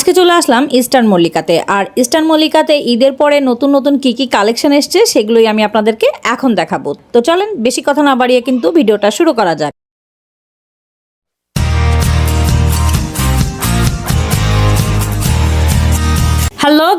আজকে চলে আসলাম ইস্টার্ন মল্লিকাতে আর ইস্টার্ন মল্লিকাতে ঈদের পরে নতুন নতুন কি কি কালেকশন এসছে, সেগুলোই আমি আপনাদেরকে এখন দেখাবো। তো চলেন, বেশি কথা না বাড়িয়ে কিন্তু ভিডিওটা শুরু করা যাক।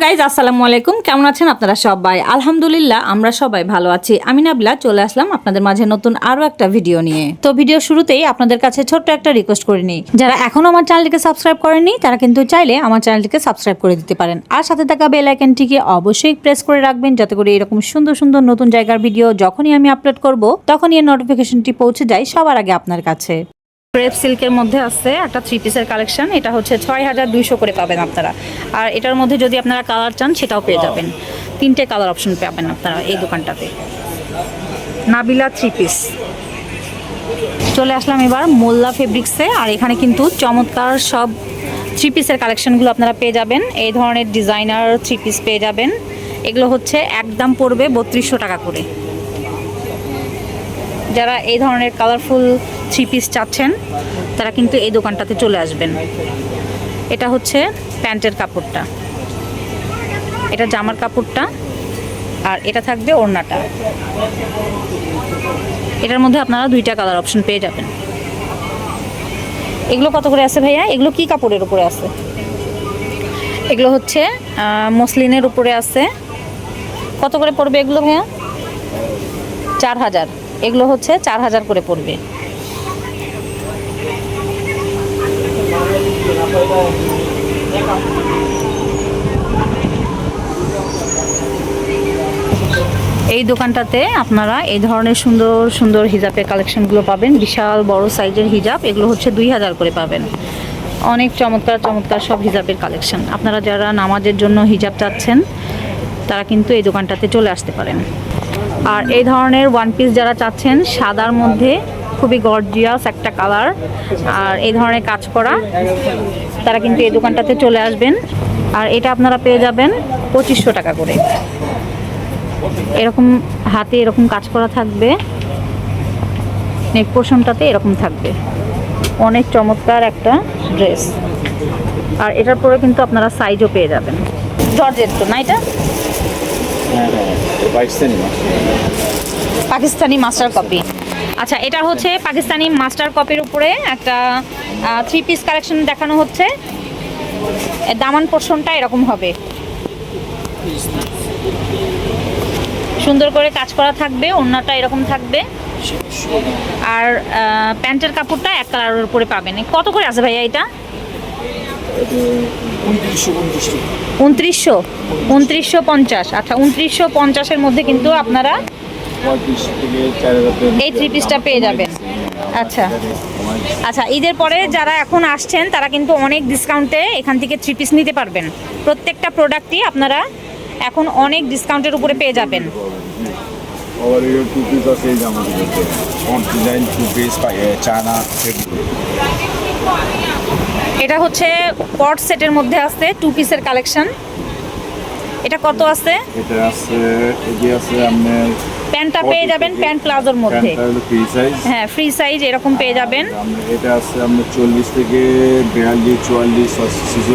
গাইজ আসসালামু আলাইকুম। কেমন আছেন আপনারা সবাই? আলহামদুলিল্লাহ, আমরা সবাই ভালো আছি। আমি নাবিলা, চলে আসলাম আপনাদের মাঝে নতুন আরও একটা ভিডিও নিয়ে। তো ভিডিও শুরুতেই আপনাদের কাছে ছোট্ট একটা রিকোয়েস্ট করে নিই। যারা এখনও আমার চ্যানেলটিকে সাবস্ক্রাইব করেননি, তারা কিন্তু চাইলে আমার চ্যানেলটিকে সাবস্ক্রাইব করে দিতে পারেন। আর সাথে থাকা বেল আইকনটিকে অবশ্যই প্রেস করে রাখবেন, যাতে করে এরকম সুন্দর সুন্দর নতুন জায়গার ভিডিও যখনই আমি আপলোড করব, তখনই এর নোটিফিকেশনটি পৌঁছে যায় সবার আগে আপনার কাছে। ক্রেপ সিল্কের মধ্যে আছে একটা থ্রি পিসের কালেকশন এটা হচ্ছে ছয় হাজার দুইশো করে পাবেন আপনারা। আর এটার মধ্যে যদি আপনারা কালার চান সেটাও পেয়ে যাবেন। তিনটে কালার অপশন পাবেন আপনারা এই দোকানটাতে। নাবিলা থ্রি পিস চলে আসলাম এবার মোল্লা ফেব্রিক্সে আর এখানে কিন্তু চমৎকার সব থ্রি পিসের কালেকশনগুলো আপনারা পেয়ে যাবেন। এই ধরনের ডিজাইনার থ্রি পিস পেয়ে যাবেন। এগুলো হচ্ছে একদম পড়বে বত্রিশশো টাকা করে। যারা এই ধরনের কালারফুল থ্রি পিস চাচ্ছেন, তারা কিন্তু এই দোকানটাতে চলে আসবেন। এটা হচ্ছে প্যান্টের কাপড়টা। এটা জামার কাপড়টা আর এটা থাকবে ওড়নাটা। এটার মধ্যে আপনারা দুইটা কালার অপশন পেয়ে যাবেন। এগুলো কত করে আছে ভাইয়া? এগুলো কি কাপড়ের উপরে আছে? এগুলো হচ্ছে মসলিনের উপরে আছে। কত করে পড়বে এগুলো ভাইয়া? চার হাজার। এগুলো হচ্ছে চার হাজার করে পড়বে। এই দোকানটাতে আপনারা এই ধরনের সুন্দর সুন্দর হিজাবের কালেকশনগুলো পাবেন। বিশাল বড় সাইজের হিজাব, এগুলো হচ্ছে দুই হাজার করে পাবেন। অনেক চমৎকার চমৎকার সব হিজাবের কালেকশন। আপনারা যারা নামাজের জন্য হিজাব চাচ্ছেন, তারা কিন্তু এই দোকানটাতে চলে আসতে পারেন। আর এই ধরনের ওয়ান পিস যারা চাচ্ছেন, সাদার মধ্যে খুবই গর্জিয়াস একটা কালার আর এই ধরনের কাজ করা, তারা কিন্তু এই দোকানটাতে চলে আসবেন। আর এটা আপনারা পেয়ে যাবেন পঁচিশশো টাকা করে। এরকম হাতে এরকম কাজ করা থাকবে। নেক পোর্শনটাতে এরকম থাকবে। অনেক চমৎকার একটা ড্রেস আর এটার পরে কিন্তু আপনারা সাইজও পেয়ে যাবেন। জর্জের তো, না এটা? পাকিস্তানি মাস্টার কপি আচ্ছা এটা হচ্ছে পাকিস্তানি মাস্টার কপির উপরে একটা থ্রি পিস কালেকশন দেখানো হচ্ছে। দামান পোর্শনটা এরকম হবে। সুন্দর করে কাজ করা থাকবে, ওড়নাটা এরকম থাকবে। আর প্যান্টের কাপড়টা এক কালারের উপরে পাবেন। কত করে আছে ভাইয়া এটা? উনত্রিশশো উনত্রিশশো পঞ্চাশ। আচ্ছা উনত্রিশশো পঞ্চাশের মধ্যে কিন্তু আপনারা এই থ্রি পিসটা পেয়ে যাবেন। আচ্ছা। আচ্ছা ঈদের পরে যারা এখন আসছেন, তারা কিন্তু অনেক ডিসকাউন্টে এখান থেকে থ্রি পিস নিতে পারবেন। প্রত্যেকটা প্রোডাক্টই আপনারা এখন অনেক ডিসকাউন্টের উপরে পেয়ে যাবেন। চায়না এটা হচ্ছে পট সেটের মধ্যে আছে টু পিসের কালেকশন এটা কত আছে? এটা আছে এই আছে আপনার প্যান্টটা পেয়ে যাবেন প্যান্ট প্লাজোর মধ্যে। প্যান্টটা ফ্রি সাইজ হ্যাঁ ফ্রি সাইজ এরকম পেয়ে যাবেন। এটা আছে আপনার চল্লিশ থেকে বিয়াল্লিশ চুয়াল্লিশ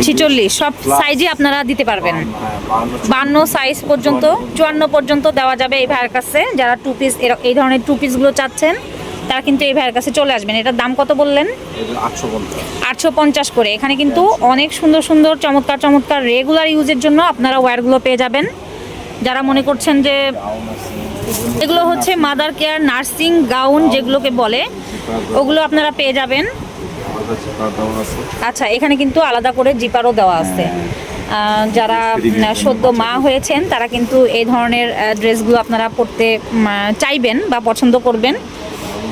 ছিচল্লিশ। সব Plus- সাইজই আপনারা দিতে পারবেন। হ্যাঁ, বাহান্ন, বান্ন সাইজ পর্যন্ত চুয়ান্ন। পর্যন্ত দেওয়া যাবে এই ভাইয়ের কাছে যারা টু পিস এই ধরনের টু পিসগুলো চাচ্ছেন। তারা কিন্তু এই ভাইয়ের কাছে চলে আসবেন। এটার দাম কত বললেন? আটশো পঞ্চাশ করে। এখানে কিন্তু অনেক সুন্দর সুন্দর চমৎকার চমৎকার রেগুলার ইউজের জন্য আপনারা ওয়্যারগুলো পেয়ে যাবেন। যারা মনে করছেন যে এগুলো হচ্ছে মাদার কেয়ার নার্সিং গাউন যেগুলোকে বলে ওগুলো আপনারা পেয়ে যাবেন। আচ্ছা এখানে কিন্তু আলাদা করে জিপারও দেওয়া আছে। যারা সদ্য মা হয়েছেন তারা কিন্তু এই ধরনের ড্রেসগুলো আপনারা আহ, চাইবেন বা পছন্দ করবেন।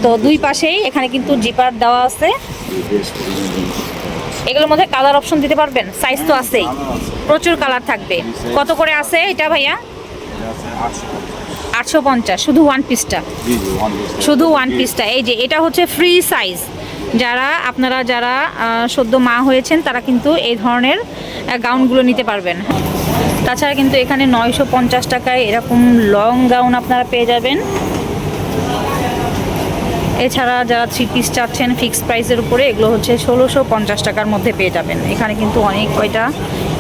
তো দুই পাশেই এখানে কিন্তু জিপার দেওয়া আছে। এগুলোর মধ্যে কালার অপশন দিতে পারবেন সাইজ তো আছেই। প্রচুর কালার থাকবে। কত করে আছে এটা ভাইয়া? আটশো পঞ্চাশ, শুধু ওয়ান পিসটা শুধু ওয়ান পিসটা এই যে, এটা হচ্ছে ফ্রি সাইজ যারা, আপনারা যারা সদ্য মা হয়েছেন, তারা কিন্তু এই ধরনের গাউনগুলো নিতে পারবেন। তাছাড়া কিন্তু এখানে নয়শো পঞ্চাশ টাকায় এরকম লং গাউন আপনারা পেয়ে যাবেন। এছাড়া যারা থ্রি পিস চাচ্ছেন ফিক্স প্রাইসের উপরে, এগুলো হচ্ছে ষোলোশো পঞ্চাশ টাকার মধ্যে পেয়ে যাবেন। এখানে কিন্তু অনেক কয়টা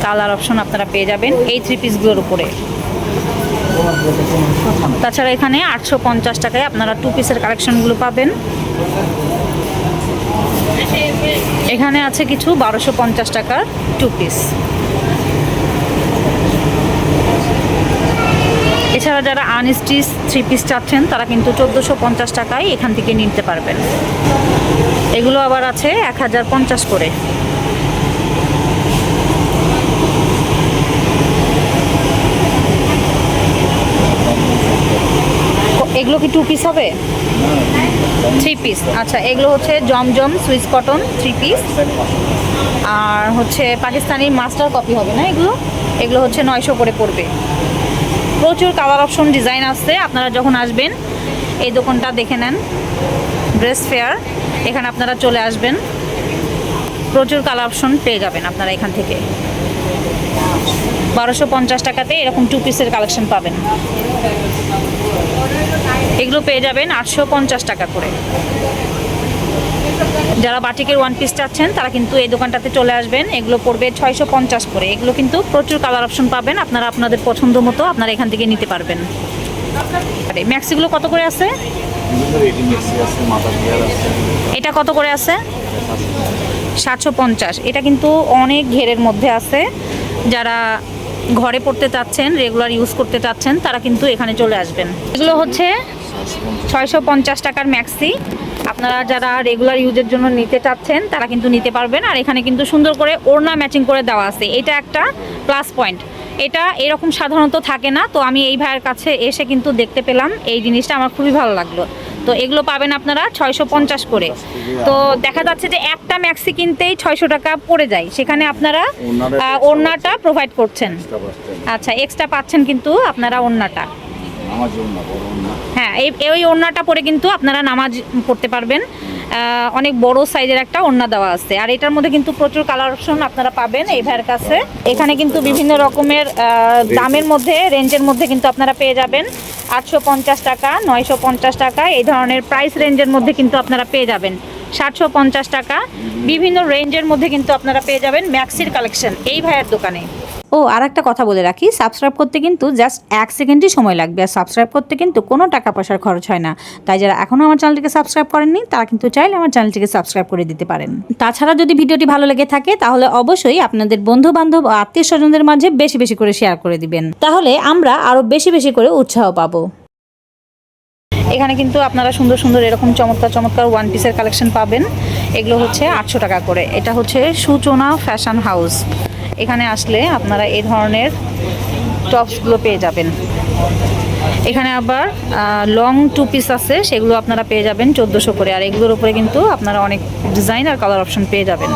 কালার অপশন আপনারা পেয়ে যাবেন এই থ্রি পিসগুলোর উপরে। তাছাড়া এখানে আটশো পঞ্চাশ টাকায় আপনারা টু পিসের কালেকশনগুলো পাবেন। এখানে আছে কিছু বারোশো পঞ্চাশ টাকার টু পিস এছাড়া যারা আনস্টিচ থ্রি পিস চাচ্ছেন, তারা কিন্তু চোদ্দোশো পঞ্চাশ টাকায় এখান থেকে নিতে পারবেন। এগুলো আবার আছে এক হাজার পঞ্চাশ করে। এগুলো কি টু পিস হবে? থ্রি পিস আচ্ছা এগুলো হচ্ছে Zamzam Swiss cotton three piece আর হচ্ছে পাকিস্তানি মাস্টার কপি হবে না এগুলো? এগুলো হচ্ছে নয়শো করে পড়বে। প্রচুর কালার অপশন ডিজাইন আসছে আপনারা যখন আসবেন, এই দোকানটা দেখে নেন ড্রেস ফেয়ার এখানে আপনারা চলে আসবেন, প্রচুর কালার অপশন পেয়ে যাবেন আপনারা এখান থেকে। বারোশো পঞ্চাশ টাকাতে এরকম টু পিসের কালেকশন পাবেন। এগুলো পেয়ে যাবেন আটশো পঞ্চাশ টাকা করে। যারা বাটিকের ওয়ান পিস চাচ্ছেন, তারা কিন্তু এই দোকানটাতে চলে আসবেন। এগুলো পড়বে ছয়শো পঞ্চাশ করে। এগুলো কিন্তু প্রচুর কালার অপশন পাবেন। আপনারা আপনাদের পছন্দ মতো আপনারা এখান থেকে নিতে পারবেন। ম্যাক্সিগুলো কত করে আছে? এটা কত করে আছে? সাতশো পঞ্চাশ। এটা কিন্তু অনেক ঘেরের মধ্যে আছে। যারা ঘরে পড়তে চাচ্ছেন রেগুলার ইউজ করতে চাচ্ছেন, তারা কিন্তু এখানে চলে আসবেন। এগুলো হচ্ছে ছয়শো পঞ্চাশ টাকার ম্যাক্সি। আপনারা যারা রেগুলার ইউজের জন্য নিতে চাচ্ছেন তারা কিন্তু নিতে পারবেন। আর এখানে কিন্তু সুন্দর করে ওড়না ম্যাচিং করে দেওয়া আছে। এটা একটা প্লাস পয়েন্ট এটা এরকম সাধারণত থাকে না। তো আমি এই ভাইয়ের কাছে এসে কিন্তু দেখতে পেলাম। এই জিনিসটা আমার খুবই ভালো লাগল। তো এগুলো পাবেন আপনারা ছয়শো পঞ্চাশ করে। তো দেখা যাচ্ছে যে একটা ম্যাক্সি কিনতেই ছয়শো টাকা পড়ে যায়। সেখানে আপনারা ওড়নাটা প্রোভাইড করছেন। আচ্ছা এক্সট্রা পাচ্ছেন কিন্তু আপনারা ওড়নাটা। হ্যাঁ এই এই ওড়নাটা পরে কিন্তু আপনারা নামাজ পড়তে পারবেন। অনেক বড় সাইজের একটা ওড়না দেওয়া আছে। আর এটার মধ্যে কিন্তু প্রচুর কালার অপশন আপনারা পাবেন এই ভাইয়ের কাছে। এখানে কিন্তু বিভিন্ন রকমের দামের মধ্যে রেঞ্জের মধ্যে কিন্তু আপনারা পেয়ে যাবেন। আটশো পঞ্চাশ টাকা, নয়শো পঞ্চাশ টাকা, এই ধরনের প্রাইস রেঞ্জের মধ্যে কিন্তু আপনারা পেয়ে যাবেন। সাতশো পঞ্চাশ টাকা। বিভিন্ন রেঞ্জের মধ্যে কিন্তু আপনারা পেয়ে যাবেন ম্যাক্সির কালেকশন এই ভাইয়ের দোকানে। ও আর একটা কথা বলে রাখি সাবস্ক্রাইব করতে কিন্তু জাস্ট এক সেকেন্ডই সময় লাগবে আর সাবস্ক্রাইব করতে কিন্তু কোনো টাকা পয়সার খরচ হয় না। তাই যারা এখনও আমার চ্যানেলটিকে সাবস্ক্রাইব করেননি, তারা কিন্তু চাইলে আমার চ্যানেলটিকে সাবস্ক্রাইব করে দিতে পারেন। তাছাড়া যদি ভিডিওটি ভালো লেগে থাকে, তাহলে অবশ্যই আপনাদের বন্ধু বান্ধব ও আত্মীয় স্বজনদের মাঝে বেশি বেশি করে শেয়ার করে দিবেন। তাহলে আমরা আরও বেশি বেশি করে উৎসাহ পাবো। এখানে কিন্তু আপনারা সুন্দর সুন্দর এরকম চমৎকার চমৎকার ওয়ান পিসের কালেকশন পাবেন। এগুলো হচ্ছে আটশো টাকা করে। এটা হচ্ছে সূচনা ফ্যাশন হাউস এখানে আসলে আপনারা এই ধরনের টপসগুলো পেয়ে যাবেন। এখানে আবার লং টু পিস আছে, সেগুলো আপনারা পেয়ে যাবেন চোদ্দোশো করে, আর এগুলোর উপরে কিন্তু আপনারা অনেক ডিজাইন আর কালার অপশন পেয়ে যাবেন।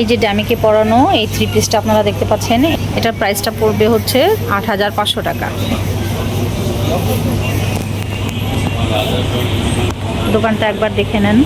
এই যে ড্যামিকে পরানো, এই থ্রি পিসটা আপনারা দেখতে পাচ্ছেন। এটার প্রাইসটা পড়বে হচ্ছে আট হাজার পাঁচশো টাকা। দোকানটা একবার দেখে নেন।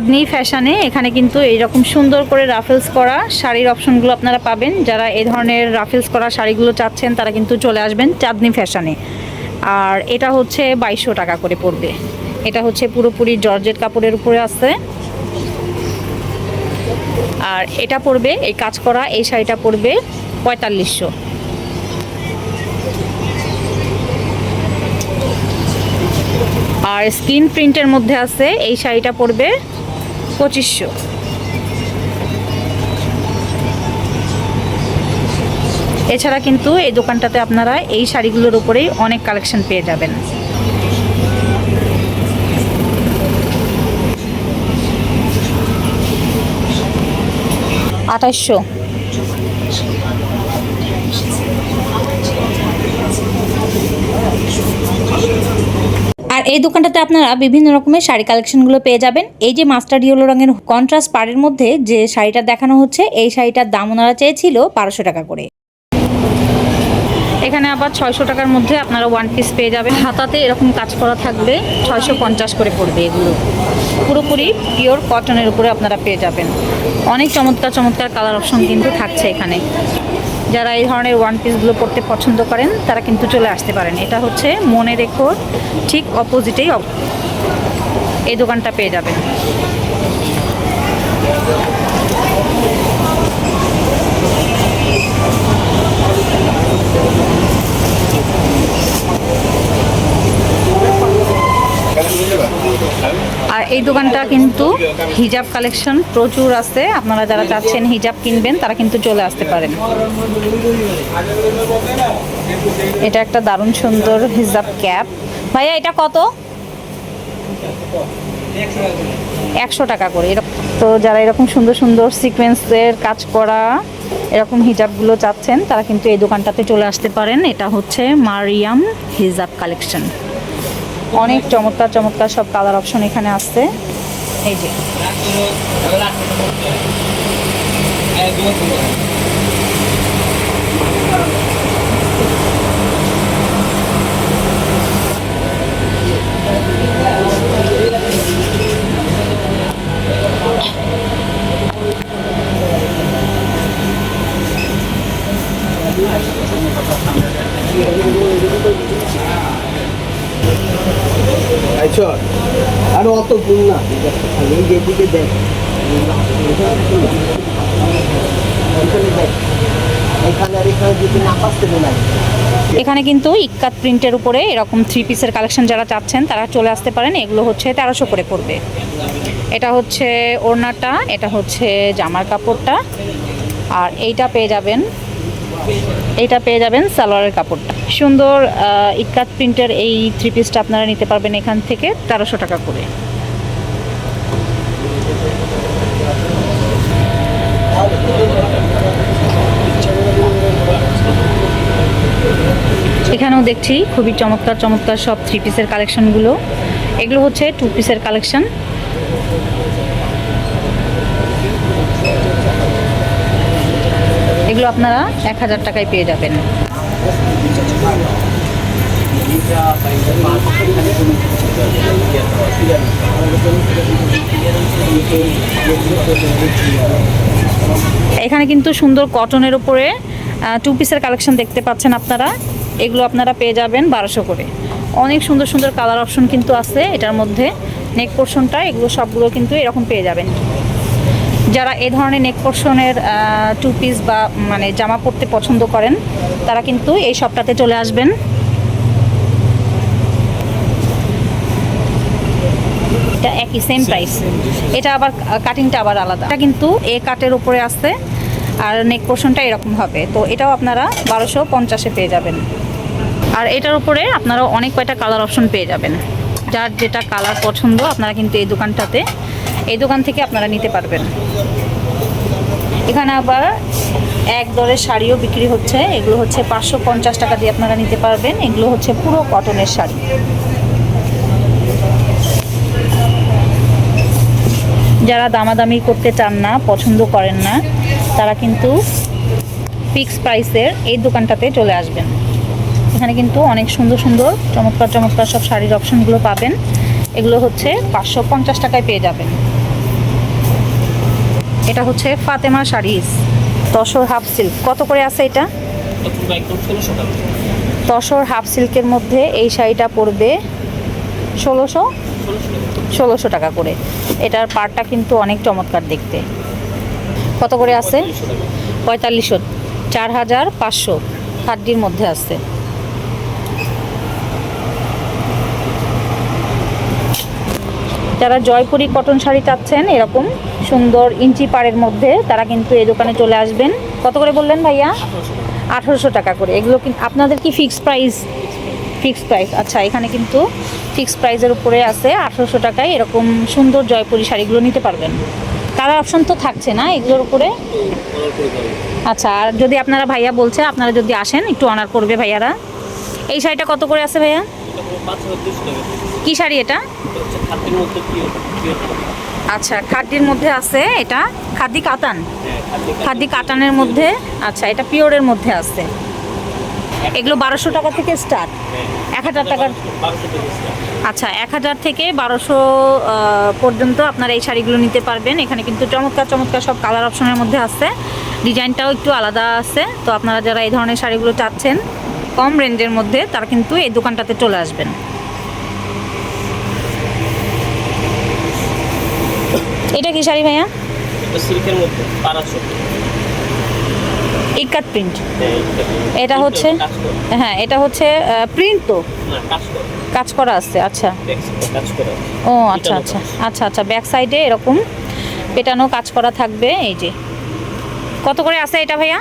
চাঁদনি ফ্যাশনে, এখানে কিন্তু এইরকম সুন্দর করে রাফেলস করা শাড়ির অপশনগুলো আপনারা পাবেন। যারা এই ধরনের রাফেলস করা শাড়িগুলো চাচ্ছেন, তারা কিন্তু চলে আসবেন চাঁদনি ফ্যাশনে। আর এটা হচ্ছে বাইশশো টাকা করে পড়বে। এটা হচ্ছে পুরোপুরি জর্জেট কাপড়ের উপরে আছে। আর এটা পড়বে, এই কাজ করা, এই শাড়িটা পড়বে পঁয়তাল্লিশশো। আর স্ক্রিন প্রিন্টের মধ্যে আছে, এই শাড়িটা পড়বে পঁচিশশো। এছাড়া কিন্তু এই দোকানটাতে আপনারা এই শাড়িগুলোর উপরেই অনেক কালেকশন পেয়ে যাবেন। আঠাশশো। এই দোকানটাতে আপনারা বিভিন্ন রকমের শাড়ি কালেকশনগুলো পেয়ে যাবেন। এই যে মাস্টার্ড ইয়েলো রঙের কন্ট্রাস্ট পাড়ের মধ্যে যে শাড়িটা দেখানো হচ্ছে, এই শাড়িটার দাম ওনারা চেয়েছিল বারোশো টাকা করে। এখানে আবার ছয়শো টাকার মধ্যে আপনারা ওয়ান পিস পেয়ে যাবেন। হাতাতে এরকম কাজ করা থাকবে ছয়শো পঞ্চাশ করে পড়বে এগুলো। পুরোপুরি পিওর কটনের উপরে আপনারা পেয়ে যাবেন। অনেক চমৎকার চমৎকার কালার অপশন কিন্তু থাকছে এখানে। যারা এই ধরনের ওয়ান পিসগুলো পড়তে পছন্দ করেন, তারা কিন্তু চলে আসতে পারেন। এটা হচ্ছে মনে রেখো, ঠিক অপোজিটেই এই দোকানটা পেয়ে যাবেন। আর এই দোকানটা কিন্তু হিজাব কালেকশন প্রচুর আছে। আপনারা যারা চাচ্ছেন হিজাব কিনবেন, তারা কিন্তু চলে আসতে পারেন। এটা একটা দারুণ সুন্দর হিজাব ক্যাপ। ভাইয়া, এটা কত? একশো টাকা করে। এরকম তো যারা এরকম সুন্দর সুন্দর সিকোয়েন্সের কাজ করা, এরকম হিজাবগুলো চাচ্ছেন, তারা কিন্তু এই দোকানটাতে চলে আসতে পারেন। এটা হচ্ছে মারিয়াম হিজাব কালেকশন। অনেক চমৎকার চমৎকার সব কালার অপশন এখানে আসছে এই যে আচ্ছা আর অত গুণ না এখানে কিন্তু ইক্কাত প্রিন্টের উপরে এরকম থ্রি পিসের কালেকশন যারা চাচ্ছেন, তারা চলে আসতে পারেন। এগুলো হচ্ছে তেরোশো করে পড়বে। এটা হচ্ছে ওড়নাটা, এটা হচ্ছে জামার কাপড়টা। আর এইটা পেয়ে যাবেন, এইটা পেয়ে যাবেন সালোয়ারের কাপড়টা। সুন্দর ইক্কাত প্রিন্টের এই থ্রি পিসটা আপনারা নিতে পারবেন এখান থেকে তেরোশো টাকা করে এখানেও দেখছি, খুবই চমৎকার চমৎকার সব থ্রি পিসের কালেকশনগুলো এগুলো হচ্ছে টু পিসের কালেকশন এগুলো আপনারা এক হাজার টাকায় পেয়ে যাবেন। এখানে কিন্তু সুন্দর কটনের উপরে টু পিসের কালেকশন দেখতে পাচ্ছেন আপনারা। এগুলো আপনারা পেয়ে যাবেন বারোশো করে। অনেক সুন্দর সুন্দর কালার অপশন কিন্তু আছে এটার মধ্যে। নেক পোর্শনটা এগুলো সবগুলো কিন্তু এরকম পেয়ে যাবেন। যারা এই ধরনের নেক পোর্শনের টু পিস বা মানে জামা পরতে পছন্দ করেন তারা কিন্তু এই সবটাতে চলে আসবেন। এটা একই সেম প্রাইস এটা আবার কাটিংটা আবার আলাদা। এটা কিন্তু এ কাটের উপরে আসছে আর নেক পোর্শনটা এরকম হবে। তো এটাও আপনারা বারোশো পঞ্চাশে পেয়ে যাবেন। আর এটার উপরে আপনারা অনেক কয়টা কালার অপশন পেয়ে যাবেন। যার যেটা কালার পছন্দ, আপনারা কিন্তু এই দোকানটাতে, এই দোকান থেকে আপনারা নিতে পারবেন। এখানে আবার এক দরের শাড়িও বিক্রি হচ্ছে। এগুলো হচ্ছে পাঁচশো পঞ্চাশ টাকা দিয়ে আপনারা নিতে পারবেন। এগুলো হচ্ছে পুরো কটনের শাড়ি। যারা দামাদামি করতে চান না, পছন্দ করেন না, তারা কিন্তু ফিক্স প্রাইসের এই দোকানটাতে চলে আসবেন। এখানে কিন্তু অনেক সুন্দর সুন্দর চমৎকার চমৎকার সব শাড়ির অপশনগুলো পাবেন। এগুলো হচ্ছে পাঁচশো পঞ্চাশ টাকায় পেয়ে যাবেন। এটা হচ্ছে ফাতেমা শাড়িজ তসর হাফ সিল্ক। কত করে আছে এটা? তসর হাফ সিল্কের মধ্যে এই শাড়িটা পড়বে ষোলোশো ষোলোশো টাকা করে। এটার পাড়টা কিন্তু অনেক চমৎকার দেখতে। কত করে আছে? পঁয়তাল্লিশশো। চার হাজার পাঁচশো। হাড্ডির মধ্যে আছে। যারা জয়পুরি কটন শাড়ি চাচ্ছেন, এরকম সুন্দর ইঞ্চি পাড়ের মধ্যে তারা কিন্তু এই দোকানে চলে আসবেন। কত করে বললেন ভাইয়া? আঠারোশো টাকা করে। এগুলো কিন্তু আপনাদের কি ফিক্স প্রাইস ফিক্স প্রাইস আচ্ছা এখানে কিন্তু ফিক্স প্রাইসের উপরে আছে আঠারোশো টাকায় এরকম সুন্দর জয়পুরি শাড়িগুলো নিতে পারবেন। কালার অপশন তো থাকছে না এগুলোর উপরে? আচ্ছা আর যদি আপনারা ভাইয়া বলছে, আপনারা যদি আসেন, একটু অনার করবে ভাইয়ারা। এই শাড়িটা কত করে আছে ভাইয়া? কি শাড়ি এটা? আচ্ছা খাদ্যের মধ্যে আছে এটা? খাদ্যি কাতান? খাদ্য কাটানের মধ্যে? আচ্ছা এটা পিওরের মধ্যে আছে। এগুলো বারোশো টাকা থেকে স্টার্ট এক হাজার টাকার। আচ্ছা এক হাজার থেকে বারোশো পর্যন্ত আপনারা এই শাড়িগুলো নিতে পারবেন। এখানে কিন্তু চমৎকার চমৎকার সব কালার অপশনের মধ্যে আছে। ডিজাইনটাও একটু আলাদা আছে। তো আপনারা যারা এই ধরনের শাড়িগুলো চাচ্ছেন কম রেঞ্জের মধ্যে তারা কিন্তু এই দোকানটাতে চলে আসবেন। এটা কি শাড়ি ভাইয়া? এটা সিল্কের মধ্যে বারোশো প্রিন্ট। হ্যাঁ এটা হচ্ছে হ্যাঁ এটা হচ্ছে প্রিন্ট তো? কাজ করা। আছে আচ্ছা। ও আচ্ছা আচ্ছা আচ্ছা আচ্ছা ব্যাক সাইডে এরকম পেটানো কাজ করা থাকবে এই যে। কত করে আছে এটা ভাইয়া?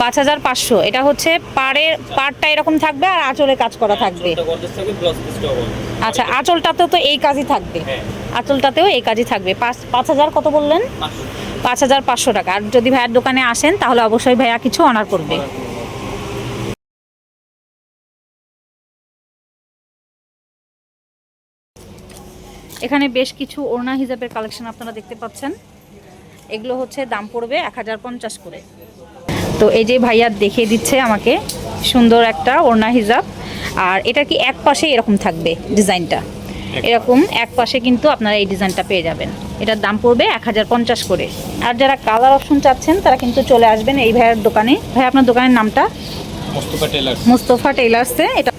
পাঁচ হাজার পাঁচশো এটা হচ্ছে পাড়ের পাড়টা এরকম থাকবে আর আঁচলে কাজ করা থাকবে। আচ্ছা আঁচলটাতেও তো এই কাজই থাকবে। হ্যাঁ। আঁচলটাতেও এই কাজই থাকবে। পাঁচ পাঁচ হাজার কত বললেন? পাঁচ হাজার পাঁচশো টাকা। আর যদি ভাইয়ার দোকানে আসেন তাহলে অবশ্যই ভাইয়া কিছু অনার করবে। এখানে বেশ কিছু ওড়না হিসাবের কালেকশন আপনারা দেখতে পাচ্ছেন। এগুলো হচ্ছে দাম পড়বে এক হাজার পঞ্চাশ করে। তো এই যে ভাইয়া দেখিয়ে দিচ্ছে আমাকে সুন্দর একটা ওড়না হিজাব। আর এটা কি এক পাশে এরকম থাকবে ডিজাইনটা? এরকম এক পাশে কিন্তু আপনারা এই ডিজাইনটা পেয়ে যাবেন। এটার দাম পড়বে এক হাজার পঞ্চাশ করে। আর যারা কালার অপশন চাচ্ছেন তারা কিন্তু চলে আসবেন এই ভাইয়ের দোকানে। ভাই আপনার দোকানের নামটা? মোস্তফা টেলার মুস্তফা টেইলার্সে এটা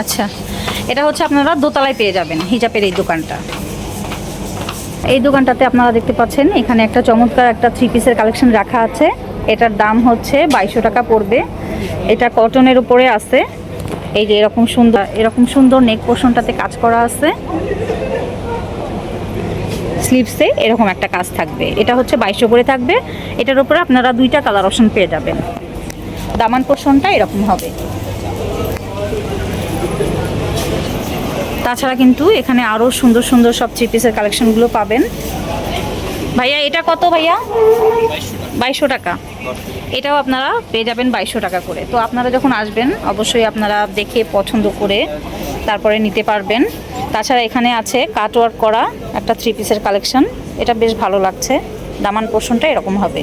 আচ্ছা। এটা হচ্ছে আপনারা দোতলায় পেয়ে যাবেন হিজাবের এই দোকানটা। এই দোকানটাতে আপনারা দেখতে পাচ্ছেন, এখানে একটা চমৎকার একটা থ্রি পিসের কালেকশন রাখা আছে। এটার দাম হচ্ছে বাইশশো টাকা পড়বে। এটা কটনের উপরে আছে। এই যে এরকম সুন্দর এরকম সুন্দর নেক পোর্শনটাতে কাজ করা আছে। স্লিভসে এরকম একটা কাজ থাকবে। এটা হচ্ছে বাইশশো করে থাকবে। এটার উপরে আপনারা দুইটা কালার অপশন পেয়ে যাবেন। দামান পোর্শনটা এরকম হবে। তাছাড়া কিন্তু এখানে আরও সুন্দর সুন্দর সব থ্রি পিসের কালেকশনগুলো পাবেন। ভাইয়া, এটা কত ভাইয়া? বাইশশো টাকা। এটাও আপনারা পেয়ে যাবেন বাইশশো টাকা করে। তো আপনারা যখন আসবেন, অবশ্যই আপনারা দেখে পছন্দ করে তারপরে নিতে পারবেন। তাছাড়া এখানে আছে কাটওয়ার্ক করা একটা থ্রি পিসের কালেকশন এটা বেশ ভালো লাগছে। দামান পোর্শনটা এরকম হবে।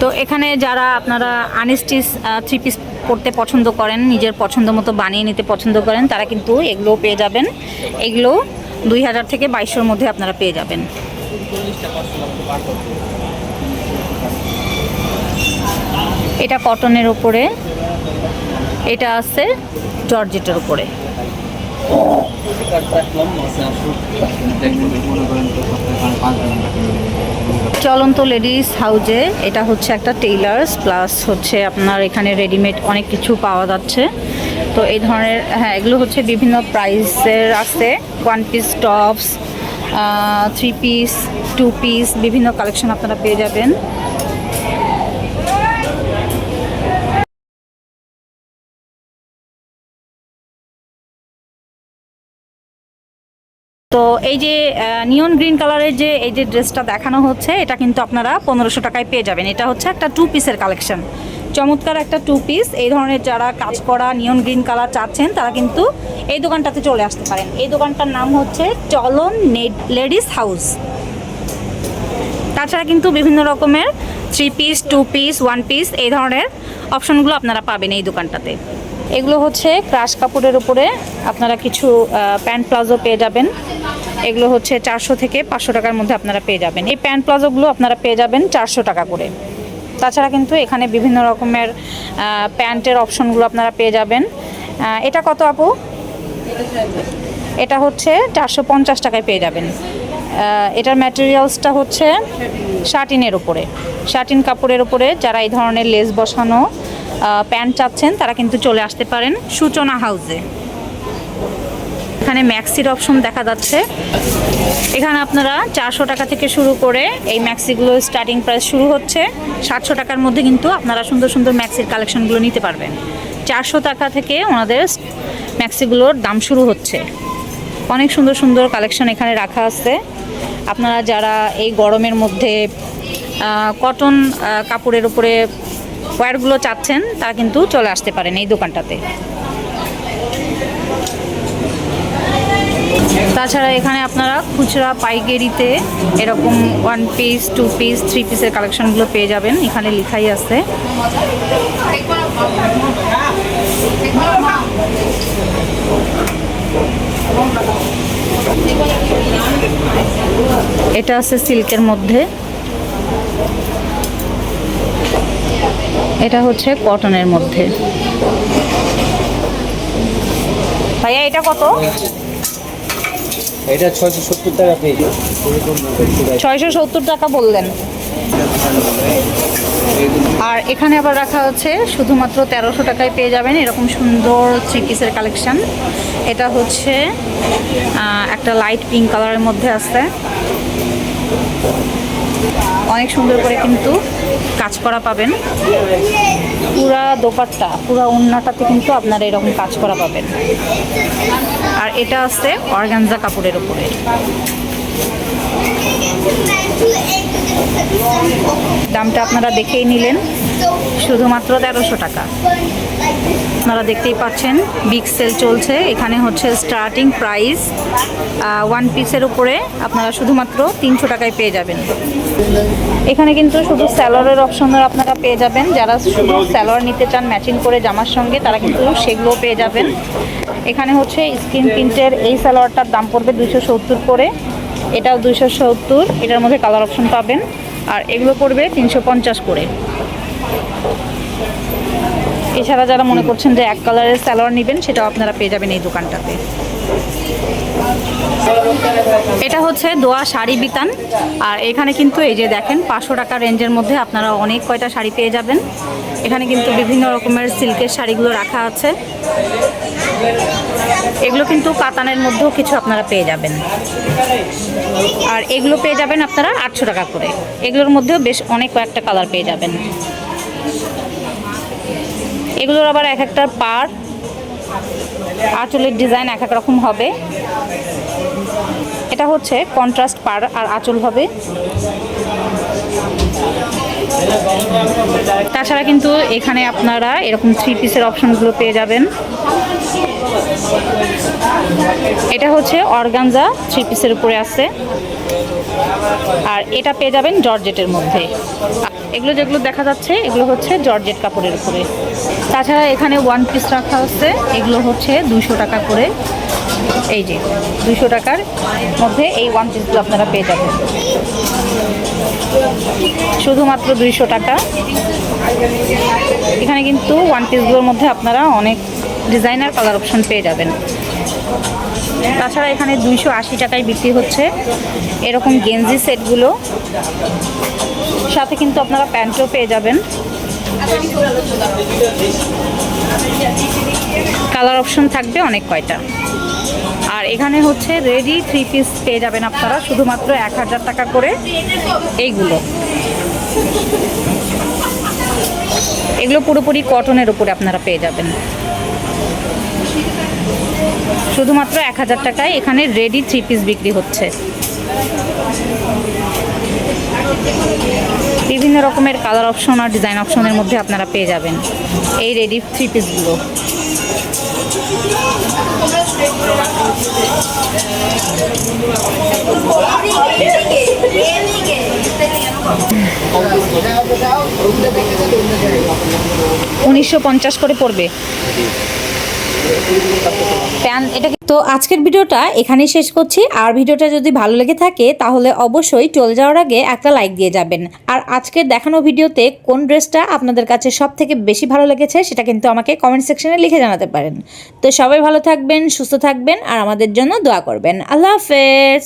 তো এখানে যারা আপনারা আনস্টিচ থ্রি পিস পড়তে পছন্দ করেন, নিজের পছন্দ মতো বানিয়ে নিতে পছন্দ করেন, তারা কিন্তু এগুলোও পেয়ে যাবেন। এগুলো দুই হাজার থেকে বাইশশোর মধ্যে আপনারা পেয়ে যাবেন। এটা কটনের উপরে, এটা আছে জর্জেটের উপরে। চলন্ত লেডিস হাউজে এটা হচ্ছে একটা টেইলার্স, প্লাস হচ্ছে আপনার এখানে রেডিমেড অনেক কিছু পাওয়া যাচ্ছে। তো এই ধরনের হ্যাঁ এগুলো হচ্ছে বিভিন্ন প্রাইসের আছে। One piece tops three piece two piece বিভিন্ন কালেকশন আপনারা পেয়ে যাবেন। তো এই যে নিয়ন গ্রিন কালারের যে, এই যে ড্রেসটা দেখানো হচ্ছে, এটা কিন্তু আপনারা পনেরোশো টাকায় পেয়ে যাবেন। এটা হচ্ছে একটা টু পিসের কালেকশন চমৎকার একটা টু পিস এই ধরনের যারা কাজ করা নিয়ন গ্রিন কালার চাচ্ছেন, তারা কিন্তু এই দোকানটাতে চলে আসতে পারেন। এই দোকানটার নাম হচ্ছে চলন লেডিস হাউস। তাছাড়া কিন্তু বিভিন্ন রকমের three piece two piece one piece এই ধরনের অপশনগুলো আপনারা পাবেন এই দোকানটাতে। এগুলো হচ্ছে ক্রাশ কাপড়ের উপরে আপনারা কিছু প্যান্ট প্লাজো পেয়ে যাবেন। এগুলো হচ্ছে চারশো থেকে পাঁচশো টাকার মধ্যে আপনারা পেয়ে যাবেন। এই প্যান্ট প্লাজোগুলো আপনারা পেয়ে যাবেন চারশো টাকা করে। তাছাড়া কিন্তু এখানে বিভিন্ন রকমের প্যান্টের অপশনগুলো আপনারা পেয়ে যাবেন। এটা কত আপু? এটা হচ্ছে চারশো পঞ্চাশ টাকায় পেয়ে যাবেন। এটার ম্যাটেরিয়ালসটা হচ্ছে শার্টিনের উপরে। শার্টিন কাপড়ের উপরে যারা এই ধরনের লেস বসানো প্যান্ট চাচ্ছেন, তারা কিন্তু চলে আসতে পারেন সূচনা হাউসে। এখানে ম্যাক্সির অপশন দেখা যাচ্ছে। এখানে আপনারা চারশো টাকা থেকে শুরু করে এই ম্যাক্সিগুলো স্টার্টিং প্রাইস শুরু হচ্ছে। সাতশো টাকার মধ্যে কিন্তু আপনারা সুন্দর সুন্দর ম্যাক্সির কালেকশনগুলো নিতে পারবেন। চারশো টাকা থেকে ওনাদের ম্যাক্সিগুলোর দাম শুরু হচ্ছে। অনেক সুন্দর সুন্দর কালেকশন এখানে রাখা আছে। আপনারা যারা এই গরমের মধ্যে কটন কাপড়ের উপরে ওয়্যারগুলো চাচ্ছেন, তারা কিন্তু চলে আসতে পারেন এই দোকানটাতে। তাছাড়া এখানে আপনারা খুচরা পাইকারিতে এরকম one piece two piece three পিসের কালেকশনগুলো পেয়ে যাবেন। এখানে লেখাই আছে। এটা আছে সিল্কের মধ্যে। এটা হচ্ছে কটনের মধ্যে। ভাইয়া এটা কত? এটা ছয়শো সত্তর টাকা ছয়শো সত্তর টাকা বললেন। আর এখানে আবার রাখা হচ্ছে শুধুমাত্র তেরোশো টাকায় পেয়ে যাবেন এরকম সুন্দর পিসের কালেকশন। এটা হচ্ছে একটা লাইট পিঙ্ক কালারের মধ্যে আছে। অনেক সুন্দর করে কিন্তু কাজ করা পাবেন। পুরা দোপাট্টা, পুরা উন্নাটাতে কিন্তু আপনারা এরকম কাজ করা পাবেন। আর এটা আছে অর্গানজা কাপড়ের উপরে। দামটা আপনারা দেখেই নিলেন। শুধুমাত্র তেরোশো টাকা। আপনারা দেখতেই পাচ্ছেন বিগ সেল চলছে। এখানে হচ্ছে স্টার্টিং প্রাইস ওয়ান পিসের উপরে আপনারা শুধুমাত্র তিনশো টাকায় পেয়ে যাবেন। এখানে কিন্তু শুধু স্যালোয়ারের অপশনের আপনারা পেয়ে যাবেন। যারা শুধু স্যালোয়ার নিতে চান ম্যাচিং করে জামার সঙ্গে, তারা কিন্তু সেগুলোও পেয়ে যাবেন। এখানে হচ্ছে স্ক্রিন প্রিন্টের এই স্যালোয়ারটার দাম পড়বে দুশো সত্তর করে। এটাও দুশো সত্তর, এটার মধ্যে কালার অপশন পাবেন। আর এগুলো পড়বে তিনশো পঞ্চাশ করে। এছাড়া যারা মনে করছেন যে এক কালারের স্যালোয়ার নেবেন, সেটাও আপনারা পেয়ে যাবেন এই দোকানটাতে। এটা হচ্ছে দোয়া শাড়ি বিতান। আর এখানে কিন্তু এই যে দেখেন, পাঁচশো টাকা রেঞ্জের মধ্যে আপনারা অনেক কয়টা শাড়ি পেয়ে যাবেন। এখানে কিন্তু বিভিন্ন রকমের সিল্কের শাড়িগুলো রাখা আছে। এগুলো কিন্তু কাতানের মধ্যেও কিছু আপনারা পেয়ে যাবেন। আর এগুলো পেয়ে যাবেন আপনারা আটশো টাকা করে। এগুলোর মধ্যেও বেশ অনেক কয়েকটা কালার পেয়ে যাবেন। এগুলোর আবার এক একটার পার আঁচলের ডিজাইন এক এক রকম হবে। এটা হচ্ছে কন্ট্রাস্ট পার আর আঁচল হবে। তাছাড়া কিন্তু এখানে আপনারা এরকম থ্রি পিসের অপশনগুলো পেয়ে যাবেন। এটা হচ্ছে অর্গানজা থ্রি পিসের উপরে আছে। আর এটা পেয়ে যাবেন জর্জেটের মধ্যে। এগুলো যেগুলো দেখা যাচ্ছে, এগুলো হচ্ছে জর্জেট কাপড়ের উপরে। তাছাড়া এখানে ওয়ান পিস রাখা হচ্ছে এগুলো হচ্ছে দুশো টাকা করে। এই যে দুশো টাকার মধ্যে এই ওয়ান পিসগুলো আপনারা পেয়ে যাবেন। শুধুমাত্র দুইশো টাকা। এখানে কিন্তু ওয়ান পিসগুলোর মধ্যে আপনারা অনেক ডিজাইনার কালার অপশন পেয়ে যাবেন। তাছাড়া এখানে দুইশো আশি টাকায় বিক্রি হচ্ছে। এরকম গেঞ্জি সেটগুলো সাথে কিন্তু আপনারা প্যান্টও পেয়ে যাবেন। কালার অপশন থাকবে অনেক কয়টা। আর এখানে হচ্ছে রেডি থ্রি পিস পেয়ে যাবেন আপনারা, শুধুমাত্র এক হাজার টাকা করে। এইগুলো। এগুলো পুরোপুরি কটনের উপরে আপনারা পেয়ে যাবেন। শুধুমাত্র এক হাজার টাকায় এখানে রেডি থ্রি পিস বিক্রি হচ্ছে। বিভিন্ন রকমের কালার অপশন আর ডিজাইন অপশনের মধ্যে আপনারা পেয়ে যাবেন। এই রেডি থ্রি পিসগুলো উনিশশো পঞ্চাশ করে পড়বে। প্যান, এটা তো আজকের ভিডিওটা এখানেই শেষ করছি। আর ভিডিওটা যদি ভালো লেগে থাকে, তাহলে অবশ্যই চলে যাওয়ার আগে একটা লাইক দিয়ে যাবেন। আর আজকের দেখানো ভিডিওতে কোন ড্রেসটা আপনাদের কাছে সব থেকে বেশি ভালো লেগেছে, সেটা কিন্তু আমাকে কমেন্ট সেকশনে লিখে জানাতে পারেন। তো সবাই ভালো থাকবেন, সুস্থ থাকবেন, আর আমাদের জন্য দোয়া করবেন। আল্লাহ হাফেজ।